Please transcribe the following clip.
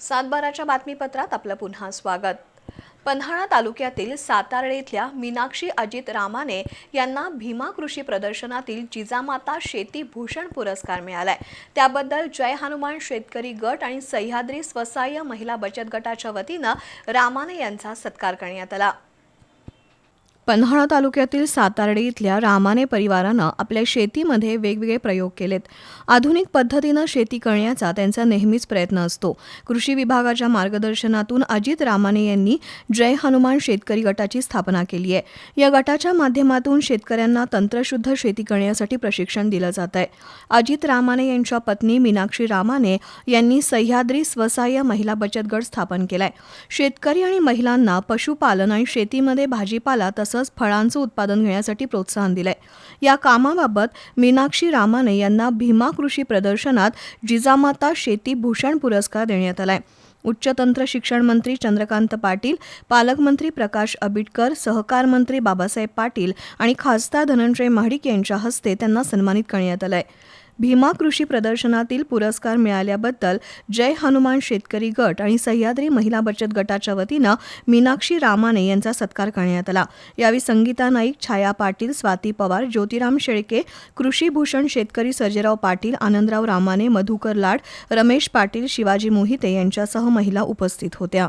सातबाराच्या बातमीपत्रात आपलं पुन्हा स्वागत. पन्हाळा तालुक्यातील सातार्डे इथल्या मीनाक्षी अजित रामाने यांना भीमा कृषी प्रदर्शनातील जिजामाता शेती भूषण पुरस्कार मिळालाय. त्याबद्दल जय हनुमान शेतकरी गट आणि सह्याद्री स्वसहाय्य महिला बचत गटाच्या वतीनं रामाने यांचा सत्कार करण्यात आला. पन्हाळा तालुक्यातील सातार्डे इथल्या रामाने परिवारानं आपल्या शेतीमध्ये वेगवेगळे प्रयोग केलेत. आधुनिक पद्धतीनं शेती करण्याचा त्यांचा नेहमीच प्रयत्न असतो. कृषी विभागाच्या मार्गदर्शनातून अजित रामाने यांनी जय हनुमान शेतकरी गटाची स्थापना केली आहे. या गटाच्या माध्यमातून शेतकऱ्यांना तंत्रशुद्ध शेती करण्यासाठी प्रशिक्षण दिलं जात आहे. अजित रामाने यांच्या पत्नी मीनाक्षी रामाने यांनी सह्याद्री स्वसहाय्य महिला बचत गट स्थापन केलाय. शेतकरी आणि महिलांना पशुपालन आणि शेतीमध्ये भाजीपाला तसंच फळांचं उत्पादन घेण्यासाठी प्रोत्साहन दिलंय. या कामाबाबत मीनाक्षी रामाने यांना भीमा कृषी प्रदर्शनात जिजामाता शेती भूषण पुरस्कार देण्यात आलाय. उच्च तंत्र शिक्षण मंत्री चंद्रकांत पाटील पालकमंत्री प्रकाश आबिटकर सहकार मंत्री बाबासाहेब पाटील आणि खासदार धनंजय महाडिक यांच्या हस्ते त्यांना सन्मानित करण्यात आलंय. भीमा कृषी प्रदर्शनातील पुरस्कार मिळाल्याबद्दल जय हनुमान शेतकरी गट आणि सह्याद्री महिला बचत गटाच्या वतीनं मीनाक्षी रामाने यांचा सत्कार करण्यात आला. यावेळी संगीता नाईक छाया पाटील स्वाती पवार ज्योतिराम शेळके कृषीभूषण शेतकरी सर्जेराव पाटील आनंदराव रामाने मधुकर लाड रमेश पाटील शिवाजी मोहिते यांच्यासह महिला उपस्थित होत्या.